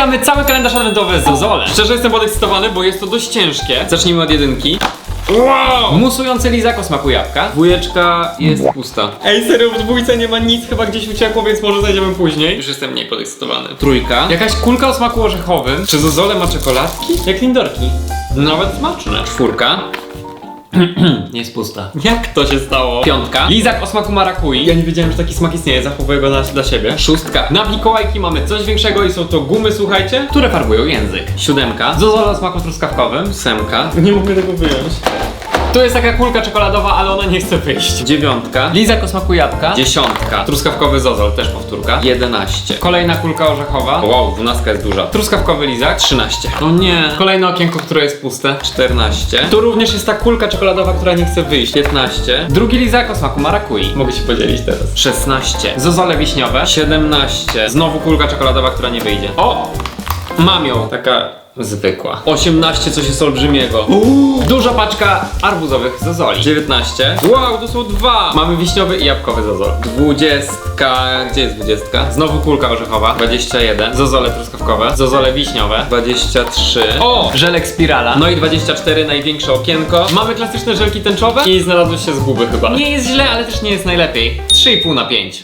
Otwieramy cały kalendarz adwentowy z Zozole. Szczerze jestem podekscytowany, bo jest to dość ciężkie. Zacznijmy od jedynki. Wow! Musujący lizak o smaku jabłka. Dwójeczka jest pusta. Ej, serio, w dwójce nie ma nic, chyba gdzieś uciekło, więc może znajdziemy później. Już jestem mniej podekscytowany. Trójka. Jakaś kulka o smaku orzechowym. Czy Zozole ma czekoladki? Jak lindorki. Nawet smaczne. Czwórka. Nie jest pusta. Jak to się stało? Piątka. Lizak o smaku marakui. Ja nie wiedziałem, że taki smak istnieje, zachowuję go na, dla siebie. Szóstka. Na Mikołajki mamy coś większego i są to gumy, słuchajcie, które farbują język. Siódemka. Zozola o smaku truskawkowym. Ósemka. Nie mogę tego wyjąć. Tu jest taka kulka czekoladowa, ale ona nie chce wyjść. Dziewiątka. Lizak o smaku jabłka. Dziesiątka. Truskawkowy zozol, też powtórka. Jedenaście. Kolejna kulka orzechowa. Wow, dwunastka jest duża. Truskawkowy lizak. Trzynaście. O nie. Kolejne okienko, które jest puste. Czternaście. Tu również jest ta kulka czekoladowa, która nie chce wyjść. Piętnaście. Drugi lizak o smaku marakui. Mogę się podzielić teraz. Szesnaście. Zozole wiśniowe. Siedemnaście. Znowu kulka czekoladowa, która nie wyjdzie. O! Mam ją. Taka zwykła. 18 coś jest olbrzymiego. Duża paczka arbuzowych zozoli. 19. Wow, to są dwa. Mamy wiśniowy i jabłkowy zozol. 20. Gdzie jest 20? Znowu kulka orzechowa. 21. Zozole truskawkowe. Zozole wiśniowe. 23. O! Żelek spirala. No i 24. Największe okienko. Mamy klasyczne żelki tęczowe i znalazły się zguby chyba. Nie jest źle, ale też nie jest najlepiej. 3,5 na 5.